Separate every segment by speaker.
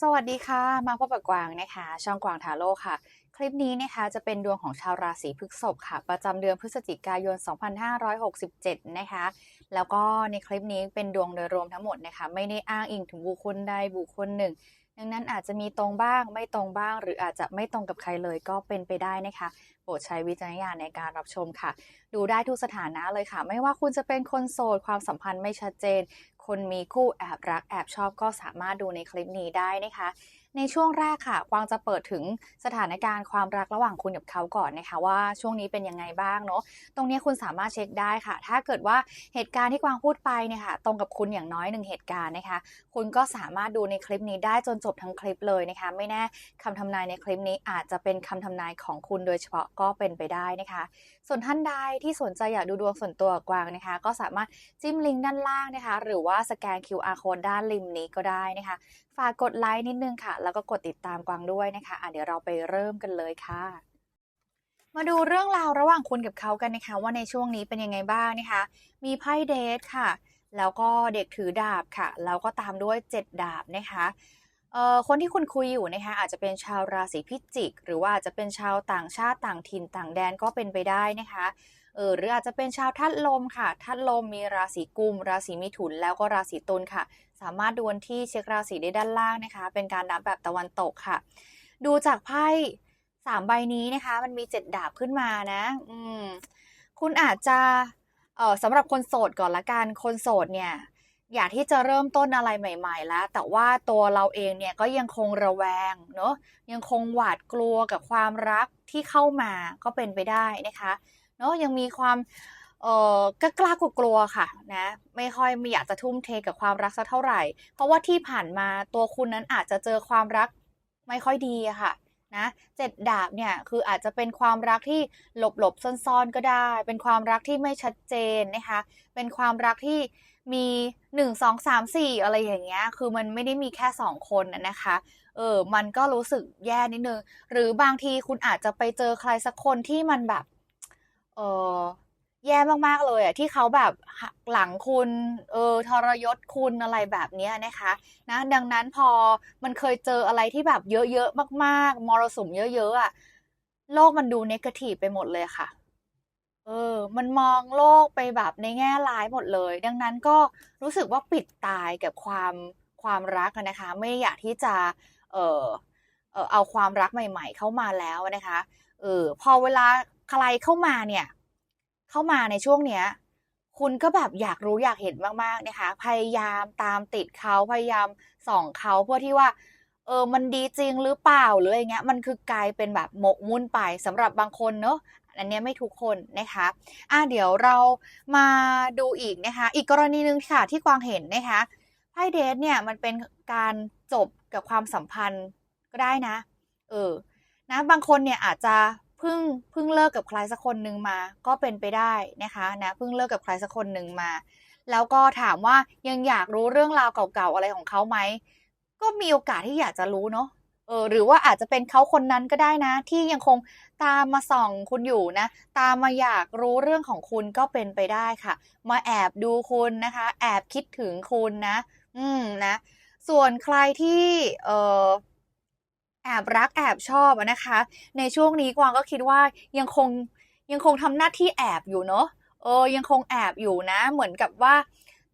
Speaker 1: สวัสดีค่ะ มาพบกับกวางนะคะ ช่องกวางทาโร่ค่ะ คลิปนี้นะคะจะเป็นดวงของชาวราศีพฤษภค่ะ ประจำเดือนพฤศจิกายน 2567 นะคะ แล้วก็ในคลิปนี้เป็นดวงโดยรวมทั้งหมดนะคะ ไม่ได้อ้างอิงถึงบุคคลใดบุคคลหนึ่ง ดังนั้นอาจจะมีตรงบ้างไม่ตรงบ้าง หรืออาจจะไม่ตรงกับใครเลยก็เป็นไปได้นะคะโปรดใช้วิจารณญาณในการรับชมค่ะ ดูได้ทุกสถานะเลยค่ะ ไม่ว่าคุณจะเป็นคนโสดความสัมพันธ์ไม่ชัดเจน คนมีคู่แอบรักแอบชอบก็สามารถดูในคลิปนี้ได้นะคะ ในช่วงแรกค่ะกวางจะเปิดถึงสถานการณ์ความรักระหว่างคุณกับเขาก่อนนะคะว่าช่วงนี้เป็นยังไงบ้างเนาะตรงนี้คุณสามารถเช็คได้ค่ะ ถ้าเกิดว่าเหตุการณ์ที่กวางพูดไปเนี่ยค่ะตรงกับคุณอย่างน้อยหนึ่งเหตุการณ์นะคะ คุณก็สามารถดูในคลิปนี้ได้จนจบทั้งคลิปเลยนะคะ ไม่แน่คำทำนายในคลิปนี้อาจจะเป็นคำทำนายของคุณโดยเฉพาะก็เป็นไปได้นะคะ ส่วนท่านใดที่สนใจอยากดูดวงส่วนตัวกับกวางนะคะ ก็สามารถจิ้มลิงก์ด้านล่างนะคะ หรือว่าสแกน QR code ด้านริมนี้ก็ได้นะคะฝากกดไลค์นิดนึงค่ะ แล้วก็กดติดตามกวางด้วยนะคะอะเดี๋ยวเราไปเริ่มกันเลยค่ะ มาดูเรื่องราวระหว่างคุณกับเขากันนะคะ ว่าในช่วงนี้เป็นยังไงบ้างนะคะ มีไพ่เดทค่ะ แล้วก็เด็กถือดาบค่ะ แล้วก็ตามด้วยเจ็ดดาบนะคะเออคนที่คุณคุยอยู่นะคะอาจจะเป็นชาวราศีพิจิก หรือว่าอาจจะเป็นชาวต่างชาติต่างถิ่นต่างแดนก็เป็นไปได้นะคะ เออหรืออาจจะเป็นชาวทัดลมค่ะ ทัดลมมีราศีกุม ราศีมิถุนแล้วก็ราศีตุลค่ะ สามารถดูวันที่เช็คราศีได้ด้านล่างนะคะ เป็นการนับแบบตะวันตกค่ะ ดูจากไพ่สามใบนี้นะคะ มันมีเจ็ดดาบขึ้นมานะ อืมคุณอาจจะเออสำหรับคนโสดก่อนละกันคนโสดเนี่ยอยากที่จะเริ่มต้นอะไรใหม่ ๆ แล้ว แต่ว่าตัวเราเองเนี่ยก็ยังคงระแวงเนอะยังคงหวาดกลัวกับความรักที่เข้ามาก็เป็นไปได้นะคะ เนอะยังมีความเออก็กล้ากลัวๆค่ะนะไม่ค่อยไม่อยากจะทุ่มเทกับความรักสักเท่าไหร่ เพราะว่าที่ผ่านมาตัวคุณนั้นอาจจะเจอความรักไม่ค่อยดีอะค่ะนะเจ็ดดาบเนี่ยคืออาจจะเป็นความรักที่หลบหลบซ่อนๆก็ได้ เป็นความรักที่ไม่ชัดเจนนะคะเป็นความรักที่มีหนึ่งสองสามสี่อะไรอย่างเงี้ยคือมันไม่ได้มีแค่สองคนนะคะเออมันก็รู้สึกแย่นิดนึงหรือบางทีคุณอาจจะไปเจอใครสักคนที่มันแบบ เออแย่มากๆเลยอะที่เขาแบบหักหลังคุณเออทรยศคุณอะไรแบบเนี้ยนะคะ นะ ดังนั้นพอมันเคยเจออะไรที่แบบเยอะๆมากๆมรสุมเยอะๆอะโลกมันดูเนกาทีฟไปหมดเลยค่ะ เออ มันมองโลกไปแบบในแง่ร้ายหมดเลย ดังนั้นก็รู้สึกว่าปิดตายกับความความรักนะคะ ไม่อยากที่จะเออเออเอาความรักใหม่ ๆ เข้ามาแล้วนะคะเออพอเวลา ใครเข้ามาเนี่ย เข้ามาในช่วงเนี้ย คุณก็แบบอยากรู้อยากเห็นมากๆนะคะ พยายามตามติดเขาพยายามส่องเขาเพื่อที่ว่า เออมันดีจริงหรือเปล่าหรืออะไรเงี้ย มันคือกลายเป็นแบบหมกมุ่นไปสำหรับบางคนเนอะอันเนี้ยไม่ทุกคนนะคะอะเดี๋ยวเรามาดูอีกนะคะ อีกกรณีหนึ่งค่ะที่กวางเห็นนะคะไพ่เดทเนี่ยมันเป็นการจบกับความสัมพันธ์ก็ได้นะ เออ นะ บางคนเนี่ยอาจจะ เพิ่งเพิ่งเลิกกับใครสักคนหนึ่งมา ก็เป็นไปได้นะคะนะเพิ่งเลิกกับใครสักคนหนึ่งมา แล้วก็ถามว่ายังอยากรู้เรื่องราวเก่าๆอะไรของเขาไหมก็มีโอกาสที่อยากจะรู้เนาะเออหรือว่าอาจจะเป็นเขาคนนั้นก็ได้นะ ที่ยังคงตามมาส่องคุณอยู่นะ ตามมาอยากรู้เรื่องของคุณก็เป็นไปได้ค่ะ มาแอบดูคุณนะคะ แอบคิดถึงคุณนะ อืมนะ ส่วนใครที่เออ แอบรักแอบชอบนะคะ ในช่วงนี้กวางก็คิดว่ายังคงยังคงทำหน้าที่แอบอยู่เนาะเออยังคงแอบอยู่นะ เหมือนกับว่า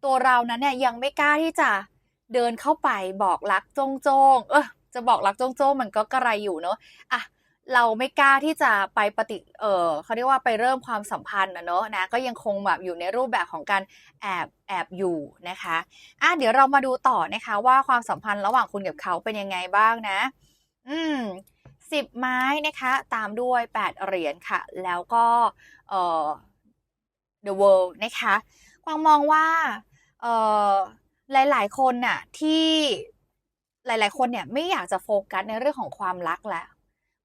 Speaker 1: ตัวเรานั้นเนี่ยยังไม่กล้าที่จะเดินเข้าไปบอกรักโจ้งๆเออจะบอกรักโจ้งๆมันก็กระไรอยู่เนาะอะเราไม่กล้าที่จะไปปฏิ เออเขาเรียกว่าไปเริ่มความสัมพันธ์นะเนาะนะ ก็ยังคงแบบอยู่ในรูปแบบของการแอบแอบอยู่นะคะ อะเดี๋ยวเรามาดูต่อนะคะว่าความสัมพันธ์ระหว่างคุณกับเขาเป็นยังไงบ้างนะ อืมสิบไม้นะคะ ตามด้วยแปดเหรียญค่ะ แล้วก็เอ่อ The World นะคะกวางมองว่าเอ่อหลาย ๆ คนน่ะที่หลาย ๆ คนเนี่ยไม่อยากจะโฟกัสในเรื่องของความรักแล้ว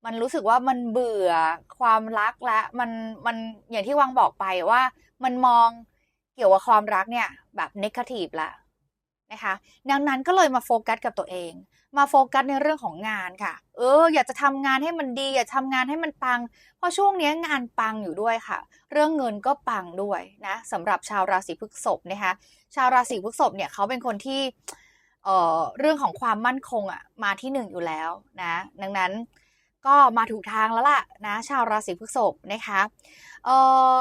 Speaker 1: มันรู้สึกว่ามันเบื่อความรักแล้วมันมันอย่างที่วังบอกไปว่า มันมองเกี่ยวกับความรักเนี่ยแบบเกทีฟละนะคะ ดังนั้นก็เลยมาโฟกัสกับตัวเอง มาโฟกัสในเรื่องของงานค่ะ เออ อยากจะทำงานให้มันดี อยากทำงานให้มันปัง เพราะช่วงนี้งานปังอยู่ด้วยค่ะ เรื่องเงินก็ปังด้วยนะสำหรับชาวราศีพฤษภนะคะ ชาวราศีพฤษภเนี่ยเขาเป็นคนที่เอ่อเรื่องของความมั่นคงอะมาที่หนึ่งอยู่แล้วนะ ดังนั้นก็มาถูกทางแล้วล่ะนะ ชาวราศีพฤษภนะคะ เอ่อ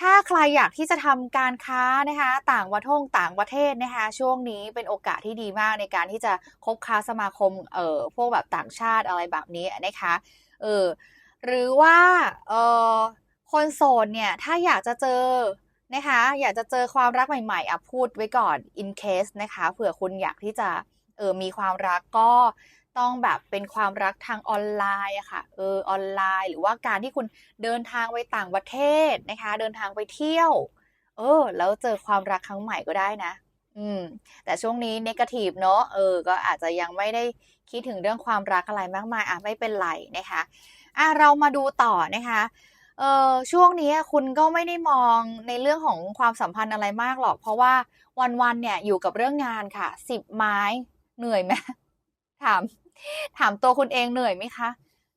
Speaker 1: ถ้าใครอยากที่จะทำการค้านะคะต่างประเทศต่างประเทศนะคะช่วงนี้เป็นโอกาสที่ดีมากในการที่จะคบค้าสมาคมเอ่อพวกแบบต่างชาติอะไรแบบนี้นะคะเออหรือว่าเอ่อคนโสดเนี่ยถ้าอยากจะเจอนะคะอยากจะเจอความรักใหม่ๆอะพูดไว้ก่อน in case นะคะเผื่อคุณอยากที่จะ เออมีความรักก็ต้องแบบเป็นความรักทางออนไลน์อะค่ะเออออนไลน์ หรือว่าการที่คุณเดินทางไปต่างประเทศนะคะ เดินทางไปเที่ยว เออ แล้วเจอความรักครั้งใหม่ก็ได้นะอืมแต่ช่วงนี้เนกาทีฟเนาะเออ ก็อาจจะยังไม่ได้คิดถึงเรื่องความรักอะไรมากมายอะไม่เป็นไรนะคะอะเรามาดูต่อนะคะเออช่วงนี้คุณก็ไม่ได้มองในเรื่องของความสัมพันธ์อะไรมากหรอก เพราะว่าวันๆเนี่ยอยู่กับเรื่องงานค่ะสิบไม้ เหนื่อยไหมถาม ถามตัวคุณเองเหนื่อยไหมคะ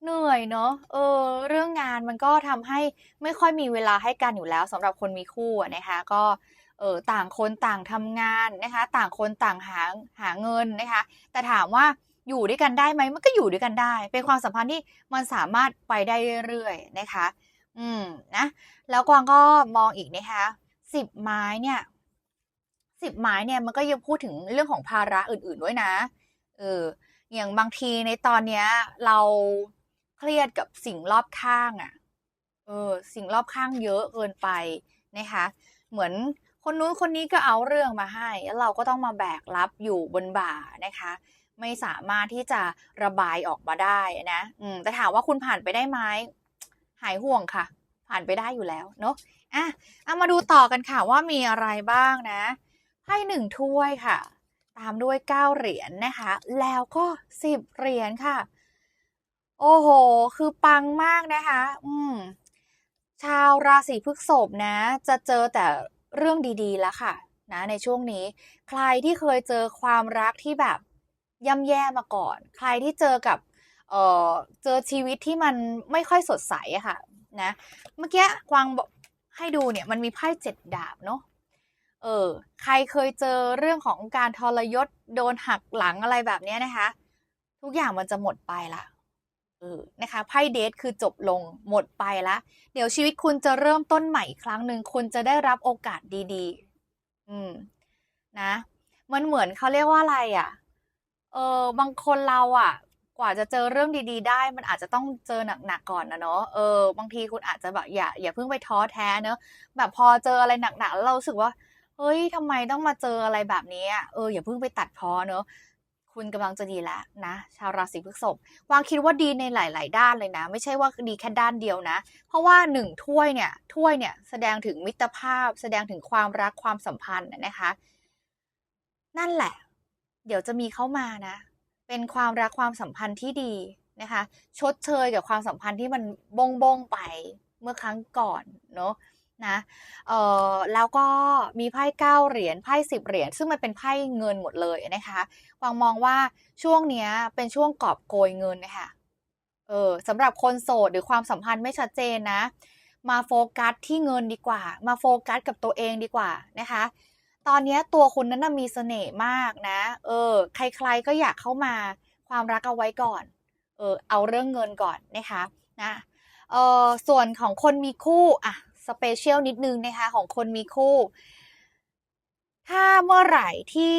Speaker 1: เหนื่อยเนาะเออ เรื่องงานมันก็ทำให้ไม่ค่อยมีเวลาให้กันอยู่แล้วสำหรับคนมีคู่นะคะ ก็เออต่างคนต่างทำงานนะคะ ต่างคนต่างหาหาเงินนะคะ แต่ถามว่าอยู่ด้วยกันได้ไหมมันก็อยู่ด้วยกันได้ เป็นความสัมพันธ์ที่มันสามารถไปได้เรื่อยๆนะคะ อืมนะ แล้วกวางก็มองอีกนะคะสิบไม้เนี่ย สิบไม้เนี่ยมันก็ยังพูดถึงเรื่องของภาระอื่น ๆด้วยนะ เออ อย่างบางทีในตอนเนี้ย เราเครียดกับสิ่งรอบข้างอะ่ะ เออ สิ่งรอบข้างเยอะเกินไปนะคะ เหมือนคนนู้นคนนี้ก็เอาเรื่องมาให้ แล้วเราก็ต้องมาแบกรับอยู่บนบ่านะคะ ไม่สามารถที่จะระบายออกมาได้นะอืมแต่ถามว่าคุณผ่านไปได้ไหมหายห่วงค่ะ ผ่านไปได้อยู่แล้วเนาะอะเอามาดูต่อกันค่ะว่ามีอะไรบ้างนะ ไพ่หนึ่งถ้วยค่ะ ตามด้วยเก้าเหรียญนนะคะ แล้วก็สิบเหรียญค่ะ โอ้โห คือปังมากนะคะ อืม ชาวราศีพฤษภนะ จะเจอแต่เรื่องดีๆแล้วค่ะ นะ ในช่วงนี้ ใครที่เคยเจอความรักที่แบบย่ำแย่มาก่อน ใครที่เจอกับ เออเจอชีวิตที่มันไม่ค่อยสดใสอะค่ะ นะ เมื่อกี้กวางบอกให้ดูเนี่ยมันมีไพ่เจ็ดดาบเนาะ เออใครเคยเจอเรื่องของการทรยศโดนหักหลังอะไรแบบนี้นะคะ ทุกอย่างมันจะหมดไปละเออนะคะไพ่เดทคือจบลงหมดไปละเดี๋ยวชีวิตคุณจะเริ่มต้นใหม่อีกครั้งหนึ่งคุณจะได้รับโอกาสดีๆ อืมนะ มันเหมือนเขาเรียกว่าอะไรอะ่ะ เออบางคนเราอะ่ะ กว่าจะเจอเรื่องดี ๆ ได้ มันอาจจะต้องเจอหนักๆก่อนนะเนาะเออบางทีคุณอาจจะแบบอย่า อย่าเพิ่งไปท้อแท้เนอะแบบพอเจออะไรหนักๆแล้วเราสึกว่า เฮ้ยทำไมต้องมาเจออะไรแบบนี้เอออย่าเพิ่งไปตัดพ้อเนอะคุณกำลังจะดีแล้วนะ ชาวราศีพฤษภวางคิดว่าดีในหลาย ๆ ด้านเลยนะ ไม่ใช่ว่าดีแค่ด้านเดียวนะ เพราะว่าหนึ่งถ้วยเนี่ยถ้วยเนี่ยแสดงถึงมิตรภาพ แสดงถึงความรักความสัมพันธ์นะคะ นั่นแหละ เดี๋ยวจะมีเข้ามานะ เป็นความรักความสัมพันธ์ที่ดีนะคะ ชดเชยกับความสัมพันธ์ที่มันบงบงไปเมื่อครั้งก่อนเนาะ นะเอ่อแล้วก็มีไพ่เก้าเหรียญไพ่สิบเหรียญซึ่งมันเป็นไพ่เงินหมดเลยนะคะวางมองว่าช่วงเนี้ยเป็นช่วงกอบโกยเงินนะคะเออสำหรับคนโสดหรือความสัมพันธ์ไม่ชัดเจนนะ มาโฟกัสที่เงินดีกว่า มาโฟกัสกับตัวเองดีกว่านะคะ ตอนนี้ตัวคุณนั้นมีเสน่ห์มากนะ เออ ใครๆก็อยากเข้ามาความรักเอาไว้ก่อน เออเอาเรื่องเงินก่อนนะคะนะเออส่วนของคนมีคู่อะ สเปเชียลนิดนึงนะคะของคนมีคู่ ถ้าเมื่อไหร่ที่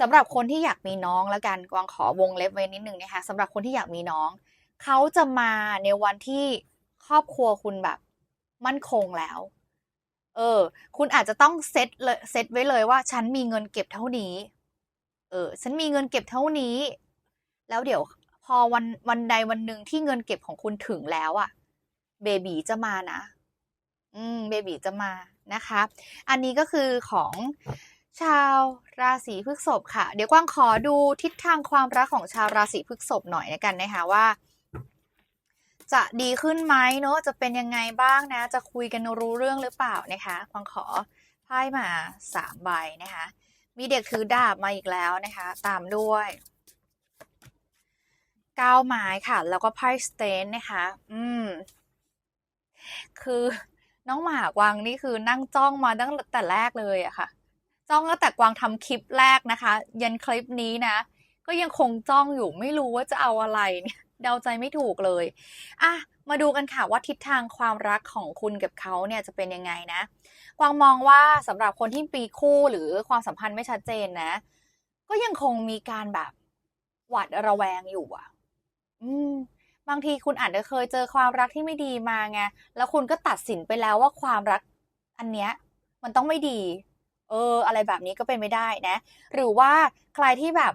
Speaker 1: สำหรับคนที่อยากมีน้องแล้วกันกวางขอวงเล็บไว้นิดนึงนะคะสำหรับคนที่อยากมีน้อง เขาจะมาในวันที่ครอบครัวคุณแบบมั่นคงแล้ว เออ คุณอาจจะต้องเซตเลยเซตไว้เลยว่า ฉันมีเงินเก็บเท่านี้ เออ ฉันมีเงินเก็บเท่านี้ แล้วเดี๋ยว พอวันวันใดวันหนึ่งที่เงินเก็บของคุณถึงแล้วอะเบบีจะมานะ อืมเบบีจะมานะคะ อันนี้ก็คือของชาวราศีพฤษภค่ะ เดี๋ยวกวางขอดูทิศทางความรักของชาวราศีพฤษภหน่อยนะกันนะคะว่า จะดีขึ้นไหมเนอะจะเป็นยังไงบ้างนะ จะคุยกันรู้เรื่องหรือเปล่านะคะกวางขอไพ่มาสามใบนะคะ มีเด็กถือดาบมาอีกแล้วนะคะ ตามด้วยก้าวไม้ค่ะ แล้วก็ไพ่สเตนนะคะ อืม คือ น้องหมากวางนี่คือนั่งจ้องมาตั้งแต่แรกเลยอะค่ะ จ้องตั้งแต่กวางทำคลิปแรกนะคะ ยันคลิปนี้นะ ก็ยังคงจ้องอยู่ไม่รู้ว่าจะเอาอะไรเนี่ยเดาใจไม่ถูกเลยอะมาดูกันค่ะว่าทิศทางความรักของคุณกับเขาเนี่ยจะเป็นยังไงนะ กวางมองว่าสำหรับคนที่ปีคู่หรือความสัมพันธ์ไม่ชัดเจนนะ ก็ยังคงมีการแบบหวาดระแวงอยู่อะอืม บางทีคุณอาจจะเคยเจอความรักที่ไม่ดีมาไง แล้วคุณก็ตัดสินไปแล้วว่าความรักอันเนี้ยมันต้องไม่ดี เออ อะไรแบบนี้ก็เป็นไม่ได้นะ หรือว่าใครที่แบบ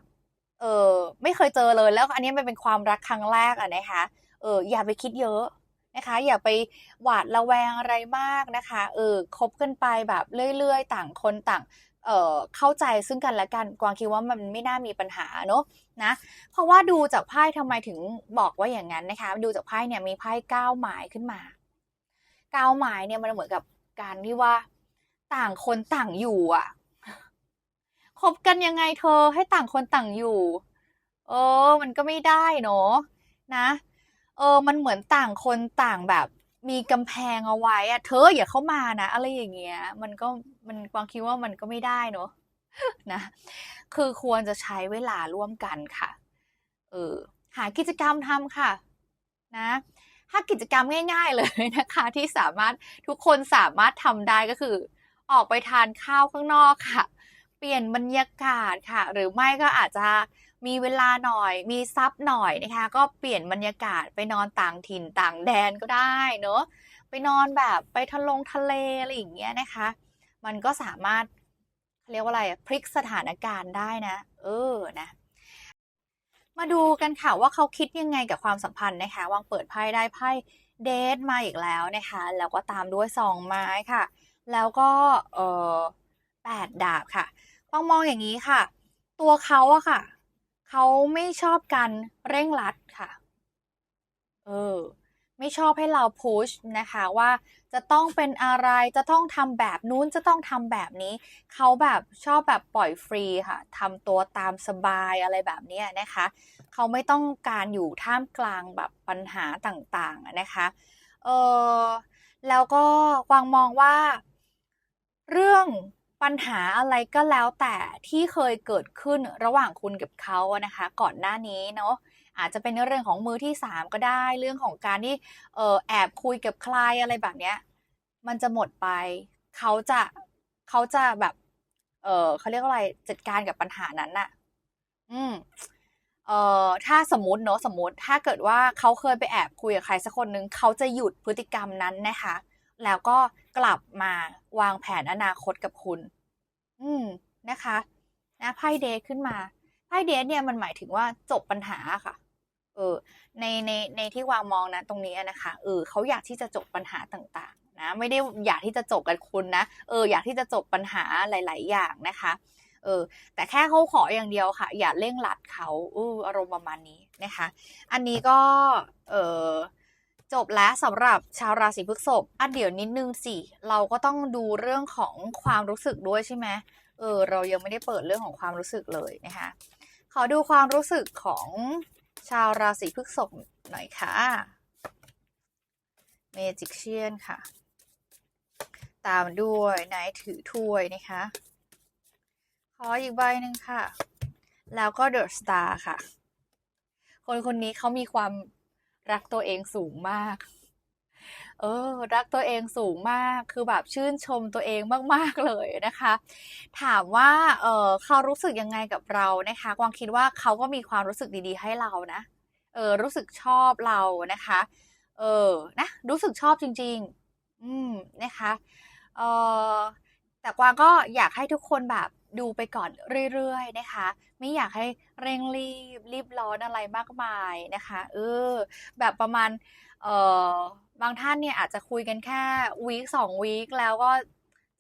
Speaker 1: เออไม่เคยเจอเลยแล้วอันนี้มันเป็นความรักครั้งแรกอะนะคะ เออ อย่าไปคิดเยอะนะคะ อย่าไปหวาดระแวงอะไรมากนะคะ เออ คบกันไปแบบเรื่อยๆ ต่างคนต่าง เเข้าใจซึ่งกันและกันกวางคิดว่ามันไม่น่ามีปัญหาเนอะนะ เพราะว่าดูจากไพ่ทำไมถึงบอกว่าอย่างนั้นนะคะ ดูจากไพ่เนี่ยมีไพ่เก้าไม้ขึ้นมาเก้าไม้เนี่ยมันเหมือนกับการที่ว่า ต่างคนต่างอยู่อะคบกันยังไงเธอให้ต่างคนต่างอยู่ เออ มันก็ไม่ได้เนอะนะ เออ มันเหมือนต่างคนต่างแบบ มีกำแพงเอาไว้อะเธออย่าเข้ามานะ อะไรอย่างเงี้ย มันก็มันกวางคิดว่ามันก็ไม่ได้เนอะนะ คือควรจะใช้เวลาร่วมกันค่ะ เออ หากิจกรรมทำค่ะ นะ ถ้ากิจกรรมง่าย ๆ เลยนะคะ ที่สามารถทุกคนสามารถทำได้ก็คือ ออกไปทานข้าวข้างนอกค่ะ เปลี่ยนบรรยากาศค่ะ หรือไม่ก็อาจจะ มีเวลาหน่อย มีซับหน่อยนะคะ ก็เปลี่ยนบรรยากาศไปนอนต่างถิ่นต่างแดนก็ได้เนอะไปนอนแบบไปทะลงทะเลอะไรอย่างเงี้ยนะคะ มันก็สามารถเรียกว่าอะไรพลิกสถานการณ์ได้นะ เออนะมาดูกันค่ะว่าเขาคิดยังไงกับความสัมพันธ์นะคะ วางเปิดไพ่ได้ไพ่เดทมาอีกแล้วนะคะ แล้วก็ตามด้วยสองไม้ค่ะ แล้วก็เออแปดดาบค่ะวางมองอย่างนี้ค่ะ ตัวเขาอะค่ะ เขาไม่ชอบการเร่งรัดค่ะ เออ ไม่ชอบให้เราพุชนะคะว่าจะต้องเป็นอะไร จะต้องทำแบบนู้น จะต้องทำแบบนี้ เขาแบบชอบแบบปล่อยฟรีค่ะทำตัวตามสบายอะไรแบบนี้นะคะ เขาไม่ต้องการอยู่ท่ามกลางแบบปัญหาต่างๆนะคะ เออแล้วก็กวางมองว่า เรื่อง ปัญหาอะไรก็แล้วแต่ที่เคยเกิดขึ้นระหว่างคุณกับเขานะคะ ก่อนหน้านี้เนาะอาจจะเป็นเรื่องของมือที่สามก็ได้เรื่องของการที่เออแอบคุยกับใครอะไรแบบเนี้ยมันจะหมดไป เขาจะเขาจะแบบ เออเขาเรียกว่าอะไรจัดการกับปัญหานั้นน่ะ อืมเอ่อถ้าสมมติเนอะสมมติถ้าเกิดว่าเขาเคยไปแอบคุยกับใครสักคนหนึ่งเขาจะหยุดพฤติกรรมนั้นนะคะ แล้วก็กลับมาวางแผนอนาคตกับคุณ อืมนะคะนะไพ่เดทขึ้นมาไพ่เดทเนี่ยมันหมายถึงว่าจบปัญหาค่ะ เออ ในในในที่วางมองนะตรงนี้นะคะเออเขาอยากที่จะจบปัญหาต่างๆ นะ ไม่ได้อยากที่จะจบกับคุณนะเอออยากที่จะจบปัญหาหลาย ๆ อย่างนะคะเออแต่แค่เขาขออย่างเดียวค่ะ อย่าเร่งรัดเขาเอออารมณ์ประมาณนี้นะคะ อันนี้ก็เออ จบแล้วสำหรับชาวราศีพฤษภอะเดี๋ยวนิดนึงสิ เราก็ต้องดูเรื่องของความรู้สึกด้วยใช่ไหมเออ เรายังไม่ได้เปิดเรื่องของความรู้สึกเลยนะคะขอดูความรู้สึกของชาวราศีพฤษภหน่อยค่ะเมจิกเชียนค่ะ ตามด้วยนายถือถ้วยนะคะ ขออีกใบหนึ่งค่ะ แล้วก็เดอะสตาร์ค่ะ คนคนนี้เขามีความ รักตัวเองสูงมาก เออ รักตัวเองสูงมาก คือแบบชื่นชมตัวเองมากๆเลยนะคะ ถามว่า เออเขารู้สึกยังไงกับเรานะคะ กวางคิดว่าเขาก็มีความรู้สึกดีๆ ให้เรานะ เออ รู้สึกชอบเรานะคะ เออ นะ รู้สึกชอบจริง ๆ อืม นะคะ เออแต่กวางก็อยากให้ทุกคนแบบ ดูไปก่อนเรื่อยๆนะคะ ไม่อยากให้เร่งรีบรีบร้อนอะไรมากมายนะคะเออแบบประมาณเออบางท่านเนี่ยอาจจะคุยกันแค่วีคสองวีคแล้วก็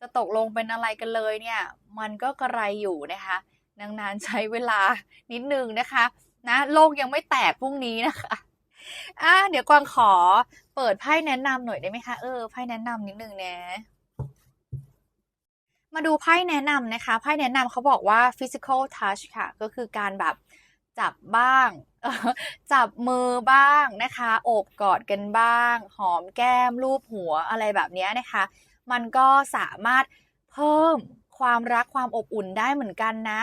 Speaker 1: จะตกลงเป็นอะไรกันเลยเนี่ย มันก็กระไรอยู่นะคะดังนั้นใช้เวลานิดนึงนะคะนะโลกยังไม่แตกพรุ่งนี้นะคะอะเดี๋ยวกวางขอเปิดไพ่แนะนำหน่อยได้ไหมคะเออไพ่แนะนำนิดนึงนะ มาดูไพ่แนะนำนะคะ ไพ่แนะนำเขาบอกว่า physical touch ค่ะ ก็คือการแบบจับบ้าง จับมือบ้างนะคะโอบกอดกันบ้าง หอมแก้มรูปหัวอะไรแบบนี้นะคะ มันก็สามารถเพิ่มความรักความอบอุ่นได้เหมือนกันนะ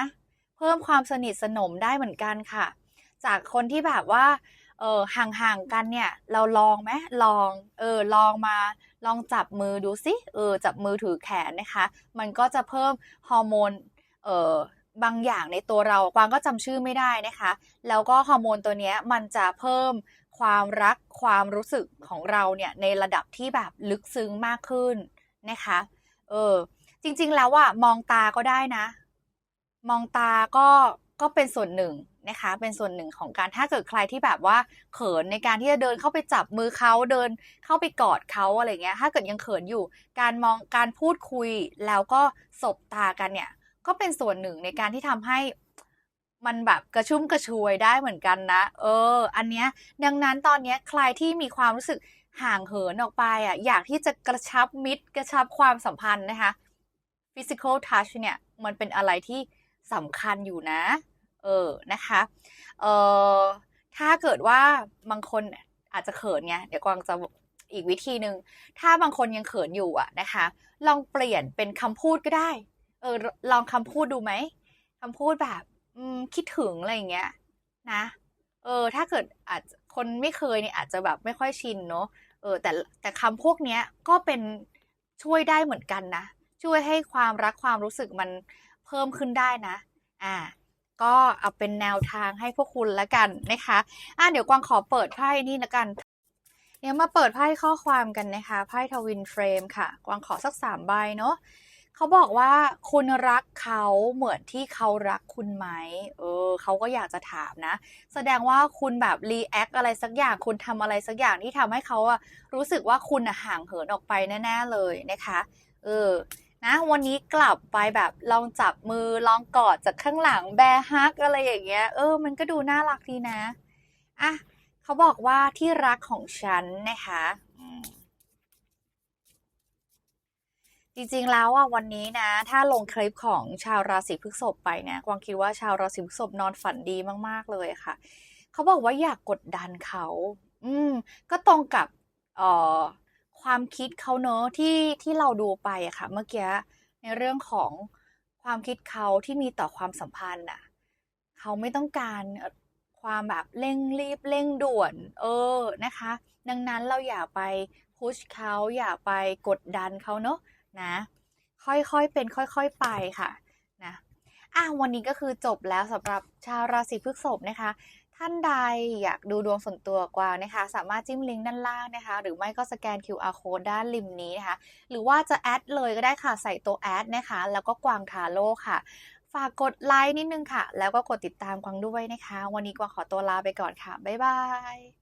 Speaker 1: เพิ่มความสนิทสนมได้เหมือนกันค่ะ จากคนที่แบบว่าเออห่างๆกันเนี่ย เราลองไหมลองเออลองมา ลองจับมือดูสิเออจับมือถือแขนนะคะ มันก็จะเพิ่มฮอร์โมนเออบางอย่างในตัวเรากวางก็จำชื่อไม่ได้นะคะ แล้วก็ฮอร์โมนตัวเนี้ยมันจะเพิ่มความรักความรู้สึกของเราเนี่ยในระดับที่แบบลึกซึ้งมากขึ้นนะคะเออจริงๆแล้วอะมองตาก็ได้นะ มองตาก็ ก็เป็นส่วนหนึ่งนะคะ เป็นส่วนหนึ่งของการถ้าเกิดใครที่แบบว่าเขินในการที่จะเดินเข้าไปจับมือเขาเดินเข้าไปกอดเขาอะไรเงี้ย ถ้าเกิดยังเขินอยู่ การมองการพูดคุยแล้วก็สบตากันเนี่ย ก็เป็นส่วนหนึ่งในการที่ทำให้มันแบบกระชุ่มกระชวยได้เหมือนกันนะ เออ อันเนี้ยดังนั้นตอนเนี้ยใครที่มีความรู้สึกห่างเหินออกไปอะอยากที่จะกระชับมิตร กระชับความสัมพันธ์นะคะ physical touch เนี่ย มันเป็นอะไรที่สำคัญอยู่นะ เออนะคะเออถ้าเกิดว่าบางคนอาจจะเขินไงเดี๋ยวกวางจะอีกวิธีหนึ่งถ้าบางคนยังเขินอยู่อะนะคะ ลองเปลี่ยนเป็นคำพูดก็ได้ เออลองคำพูดดูไหมคำพูดแบบอืมคิดถึงอะไรอย่างเงี้ยนะเออถ้าเกิดอาจคนไม่เคยเนี่ยอาจจะแบบไม่ค่อยชินเนาะเออแต่แต่คำพวกเนี้ยก็เป็นช่วยได้เหมือนกันนะ ช่วยให้ความรักความรู้สึกมันเพิ่มขึ้นได้นะ อ่า ก็เอาเป็นแนวทางให้พวกคุณละกันนะคะอะเดี๋ยวกวางขอเปิดไพ่นี่ละกันเดี๋ยวมาเปิดไพ่ข้อความกันนะคะไพ่ทวินเฟรมค่ะ กวางขอสักสามใบเนาะเขาบอกว่าคุณรักเขาเหมือนที่เขารักคุณไหม เออเขาก็อยากจะถามนะ แสดงว่าคุณแบบรีแอคอะไรสักอย่าง คุณทำอะไรสักอย่างที่ทำให้เขาอะรู้สึกว่าคุณอะห่างเหินออกไปแน่ ๆ เลยนะคะ เออ นะวันนี้กลับไปแบบลองจับมือลองกอดจากข้างหลังแบฮักอะไรอย่างเงี้ยเออ มันก็ดูน่ารักดีนะอะเขาบอกว่าที่รักของฉันนะคะจริงๆแล้วอะวันนี้นะ ถ้าลงคลิปของชาวราศีพฤษภไปเนี่ยกวางคิดว่าชาวราศีพฤษภนอนฝันดีมากๆเลยค่ะ เขาบอกว่าอยากกดดันเขา อืม ก็ตรงกับเอ่อ ความคิดเขาเนอะที่ที่เราดูไปอะค่ะ เมื่อกี้ในเรื่องของความคิดเขาที่มีต่อความสัมพันธ์อะเขาไม่ต้องการความแบบเร่งรีบเร่งด่วน เออนะคะ ดังนั้นเราอย่าไปพุชเขาอย่าไปกดดันเขาเนอะนะ ค่อยๆเป็นค่อยๆไปค่ะนะอะวันนี้ก็คือจบแล้วสำหรับชาวราศีพฤษภนะคะ ท่านใดอยากดูดวงส่วนตัวกวางนะคะ สามารถจิ้มลิงก์ด้านล่างนะคะ หรือไม่ก็สแกน QR code ด้านริมนี้นะคะ หรือว่าจะแอดเลยก็ได้ค่ะ ใส่ตัวแอดนะคะ แล้วก็กวางทาโร่ค่ะ ฝากกดไลค์นิดนึงค่ะ แล้วก็กดติดตามกวางด้วยนะคะ วันนี้กวางขอตัวลาไปก่อนค่ะ บ๊ายบาย